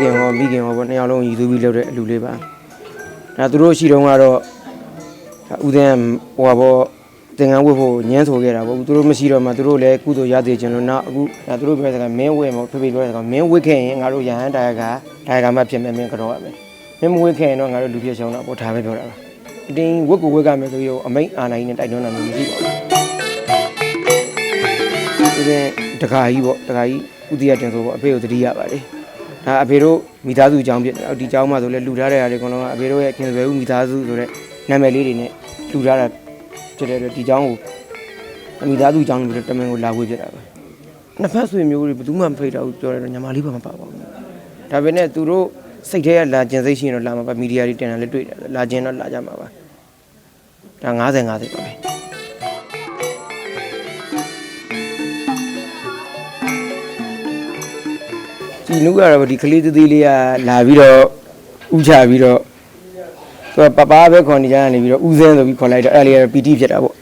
ခင်ဟောမိခင်ဟောပေါ့နှစ်ယောက်လုံးရည်သူပြီးလုပ်တဲ့အလူလေးပါဒါသူတို့ရှိတုန်းကတော့ဒါဥဒင်းဟိုဘောသင်္ကန်းဝတ်ဖို့ညှင်းဆိုခဲ့တာပေါ့သူတို့မရှိတော့မှသူတို့လည်းကုသိုလ်ရသေးခြင်းလို့နောက်အခုဒါသူတို့ပြောတဲ့ကမင်းဝဲမဖေဖေပြောတဲ့ကမင်းဝတ်ခဲ့ရင်ငါတို့ရဟန်းတာယာကတာယာကမှဖြစ်မယ်မင်းကတော့ရမယ်မင်းမဝတ်ခဲ့ရင်တော့ငါတို့လူပြည့်ရှောင်းတာပေါ့ဒါပဲပြောတာပါအတင်းဝတ်ကိုဝတ်ကမယ်ဆိုပြီးတော့အမိတ်အာဏာကြီးနဲ့တိုက်တွန်းတာမျိုးမရှိပါဘူးဒီကတခါကြီးပေါ့တခါကြီးဥတီရတင်ဆိုပေါ့အဖေကိုတတိရပါတယ် ဒါအဖေတို့မိသားစုအကြောင်းဖြစ်တယ်ဒီအကြောင်းမှဆိုလဲလူထားတဲ့ဟာတွေအကုန်လုံးကအဖေတို့ရဲ့ခင်ဆွေဦးမိသားစုဆိုတဲ့နာမည်လေးတွေနဲ့လူထားတာဖြစ်တဲ့အတွက်ဒီအကြောင်းကိုအမိသားစုအကြောင်းလို့တမန်ကိုလာဝေးပြတာပါနှစ်ဖက်ဆွေမျိုးတွေဘယ်သူမှမဖိတ်တော့ဘူးပြောတယ်တော့ညီမလေးပါမပါပါဘူးဒါပေမဲ့သူတို့စိတ်ထဲကလာကျင်စိတ်ရှိရင်တော့လာမှာပါမီဒီယာတွေတင်တာလည်းတွေ့တယ်လာကျင်တော့လာကြမှာပါဒါ90 50ပါပဲ ဒီနုကတော့ဒီကလေးသေးသေးလေးကလာပြီးတော့ဥချပြီးတော့သူကပပပဲခေါ်နေကြရနေပြီးတော့ဥစင်းဆိုပြီးခေါ်လိုက်တော့အဲ့လေးကတော့ပီတိဖြစ်တာပေါ့